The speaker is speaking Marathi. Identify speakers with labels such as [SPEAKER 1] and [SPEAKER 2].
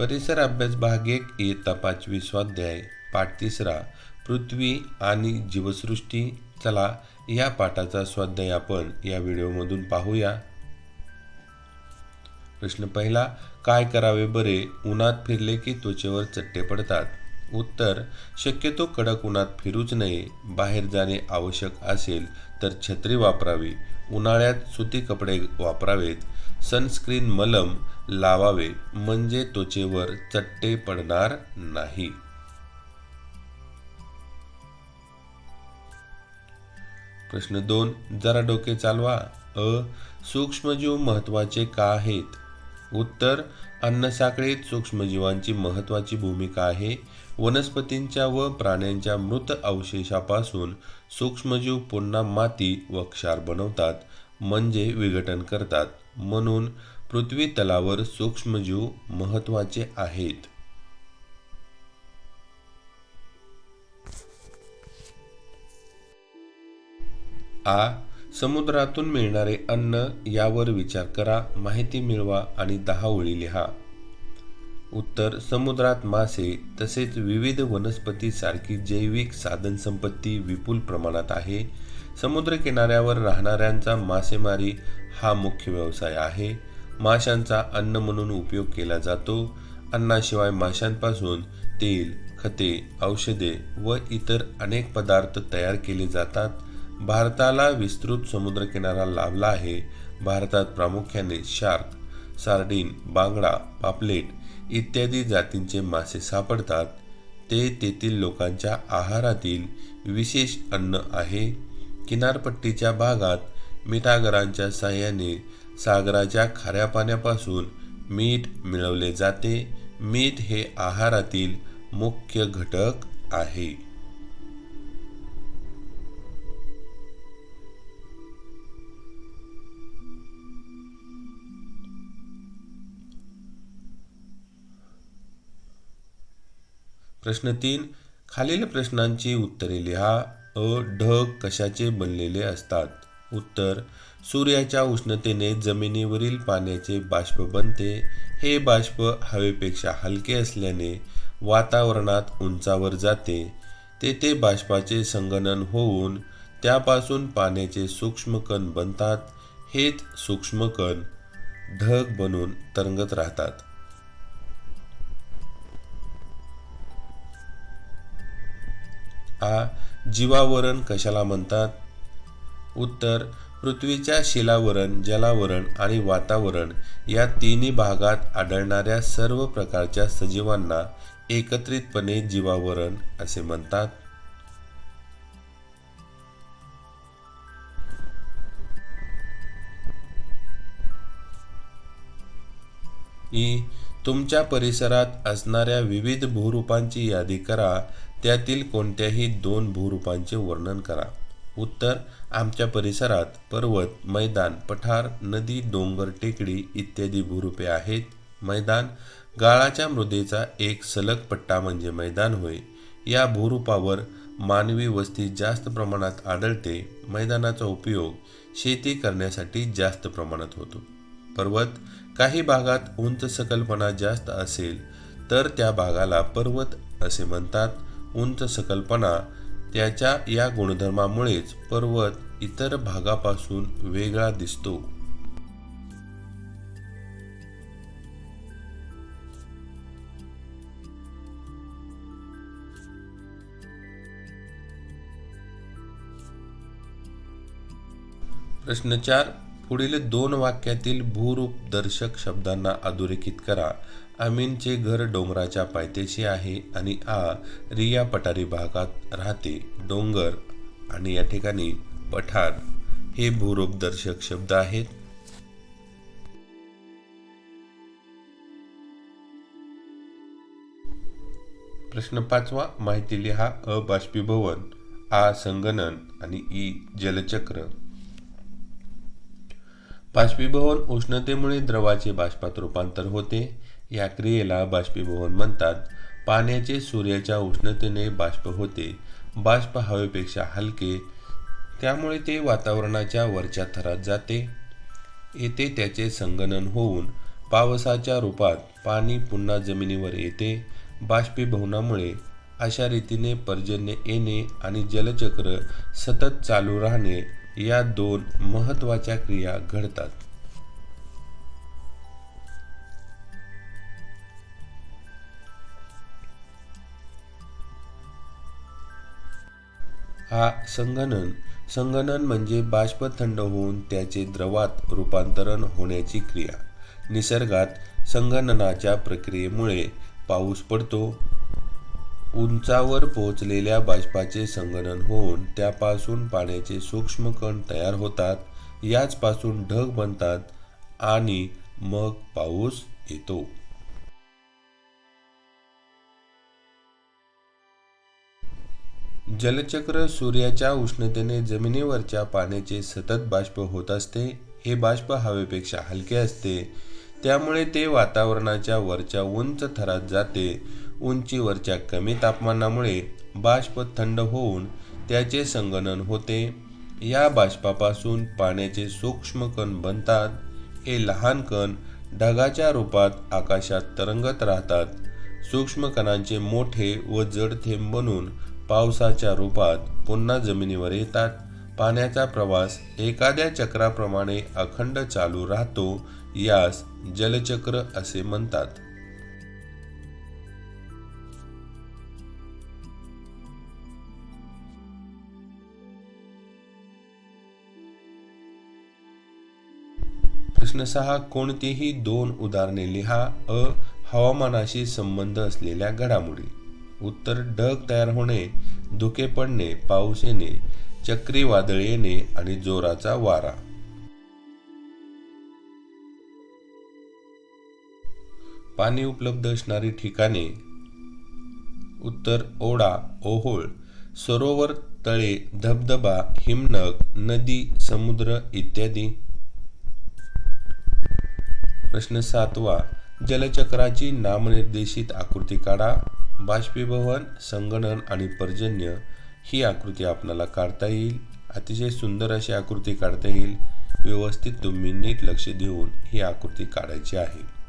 [SPEAKER 1] परिसर अभ्यास भाग एक इयत्ता पाचवी स्वाध्याय पाठ तिसरा पृथ्वी आणि जीवसृष्टी. चला या पाठाचा स्वाध्याय आपण या व्हिडिओमधून पाहूया. प्रश्न पहिला काय करावे बरे? उन्हात फिरले की त्वचेवर चट्टे पडतात? उत्तर शक्यतो कडक उन्हात फिरूच नये. बाहेर जाणे आवश्यक असेल तर छत्री वापरावी. उन्हाळ्यात सुती कपडे वापरावेत. सनस्क्रीन मलम लावावे म्हणजे त्वचेवर चट्टे पडणार नाही. प्रश्न दोन जरा डोके चालवा. अ सूक्ष्मजीव महत्त्वाचे का आहेत? उत्तर अन्नसाखळीत सूक्ष्मजीवांची महत्वाची भूमिका आहे. वनस्पतींच्या व प्राण्यांच्या मृत अवशेषापासून सूक्ष्मजीव पुन्हा माती व क्षार बनवतात म्हणजे विघटन करतात. म्हणून पृथ्वी तलावर सूक्ष्मजीव महत्त्वाचे आहेत. आ. समुद्रातून मिळणारे अन्न यावर विचार करा माहिती मिळवा आणि दहा ओळी लिहा. उत्तर समुद्रात मासे तसेच विविध वनस्पती सारखी जैविक साधनसंपत्ती विपुल प्रमाणात आहे. समुद्र किनाऱ्यावर राहणाऱ्यांचा मासेमारी हा मुख्य व्यवसाय आहे. माशांचा अन्न म्हणून उपयोग केला जातो. अन्नाशिवाय माशांपासून तेल खते औषधे व इतर अनेक पदार्थ तयार केले जातात. भारताला विस्तृत समुद्रकिनारा लाभला आहे. भारतात प्रामुख्याने शार्क सार्डिन बांगडा पापलेट इत्यादी जातींचे मासे सापडतात. ते तेथील लोकांच्या आहारातील विशेष अन्न आहे. किनारपट्टीच्या भागात मिठागरांच्या साह्याने सागराच्या खाऱ्या पाण्यापासून मीठ मिळवले जाते. मीठ हे आहारातील मुख्य घटक आहे. प्रश्न तीन. खालील प्रश्नांची उत्तरे लिहा. अ ढग कशाचे बनलेले असतात? उत्तर सूर्याच्या उष्णतेने जमिनीवरील पाण्याचे बाष्प बनते. हे बाष्प हवेपेक्षा हलके असल्याने वातावरणात उंचावर जाते. तेथे बाष्पाचे संगणन होऊन त्यापासून पाण्याचे सूक्ष्मकण बनतात. हेच सूक्ष्मकण ढग बनून तरंगत राहतात. आ जीवावरण कशाला म्हणतात? उत्तर पृथ्वीच्या शिलावरण जलावरण आणि वातावरण या तिन्ही भागात आढळणाऱ्या सर्व प्रकारच्या सजीवांना एकत्रितपणे जीवावरण असे म्हणतात. ई. तुमच्या परिसरात असणाऱ्या विविध भूरूपांची यादी करा. त्यातील कोणत्याही दोन भूरूपांचे वर्णन करा. उत्तर आमच्या परिसरात पर्वत मैदान पठार नदी डोंगर टेकडी इत्यादी भूरूपे आहेत. मैदान गाळाच्या मृदेचा एक सलग पट्टा म्हणजे मैदान होय. या भूरूपावर मानवी वस्ती जास्त प्रमाणात आढळते. मैदानाचा उपयोग शेती करण्यासाठी जास्त प्रमाणात होतो. पर्वत काही भागात उंच सकल्पना जास्त असेल तर त्या भागाला पर्वत असे म्हणतात. उंच सकल्पना त्याच्या या गुणधर्मामुळेच पर्वत इतर भागापासून वेगळा दिसतो. प्रश्न चार. पुढील दोन वाक्यातील भूरूप दर्शक शब्दांना अधोरेखित करा. अमीनचे घर डोंगराच्या पायथ्याशी आहे आणि आ रिया पठारी भागात राहते. डोंगर आणि या ठिकाणी पठार हे भूरूपदर्शक शब्द आहेत. प्रश्न पाचवा माहिती लिहा अ बाष्पीभवन आ संगणन आणि ई जलचक्र. बाष्पीभवन उष्णतेमुळे द्रवाचे बाष्पात रूपांतर होते. या क्रियेला बाष्पीभवन म्हणतात. पाण्याचे सूर्याच्या उष्णतेने बाष्प होते. बाष्प हवेपेक्षा हलके त्यामुळे ते वातावरणाच्या वरच्या थरात जाते. येथे त्याचे संगणन होऊन पावसाच्या रूपात पाणी पुन्हा जमिनीवर येते. बाष्पीभवनामुळे अशा रीतीने पर्जन्य येणे आणि जलचक्र सतत चालू राहणे या दोन महत्त्वाच्या क्रिया घडतात. हा संगणन. संगणन म्हणजे बाष्प थंड होऊन त्याचे द्रवात रूपांतरण होण्याची क्रिया. निसर्गात संगणनाच्या प्रक्रियेमुळे पाऊस पडतो. उंचावर पोहोचलेल्या बाष्पाचे संगणन होऊन त्यापासून पाण्याचे सूक्ष्म कण तयार होतात. याचपासून ढग बनतात आणि मग पाऊस येतो. जलचक्र सूर्याच्या उष्णतेने जमिनीवरच्या पाण्याचे सतत बाष्प होत असते. हे बाष्प हवेपेक्षा हलके असते. त्यामुळे ते वातावरणाच्या वरच्या उंच थरात जाते. उंचीवरच्या कमी तापमानामुळे बाष्प थंड होऊन त्याचे संगणन होते. या बाष्पापासून पाण्याचे सूक्ष्म कण बनतात. हे लहान कण ढगाच्या रूपात आकाशात तरंगत राहतात. सूक्ष्म कणांचे मोठे व जड थेंब बनून पावसाच्या रूपात पुन्हा जमिनीवर येतात. पाण्याचा प्रवास एखाद्या चक्राप्रमाणे अखंड चालू राहतो यास जलचक्र असे म्हणतात. प्रश्न सहा कोणतीही दोन उदाहरणे लिहा. अ हवामानाशी संबंध असलेल्या घडामोडी. उत्तर ढग तयार होणे धुके पडणे पाऊस येणे चक्रीवादळ येणे आणि जोराचा वारा. पाणी उपलब्ध असणारी ठिकाणे उत्तर ओढा ओहोळ सरोवर तळे धबधबा हिमनग नदी समुद्र इत्यादी. प्रश्न सातवा जलचक्राची नामनिर्देशित आकृती काढा. बाष्पीभवन संगणन आणि पर्जन्य ही आकृती आपल्याला काढता येईल. अतिशय सुंदर अशी आकृती काढता येईल. व्यवस्थित तुम्ही नीट लक्ष देऊन ही आकृती काढायची आहे.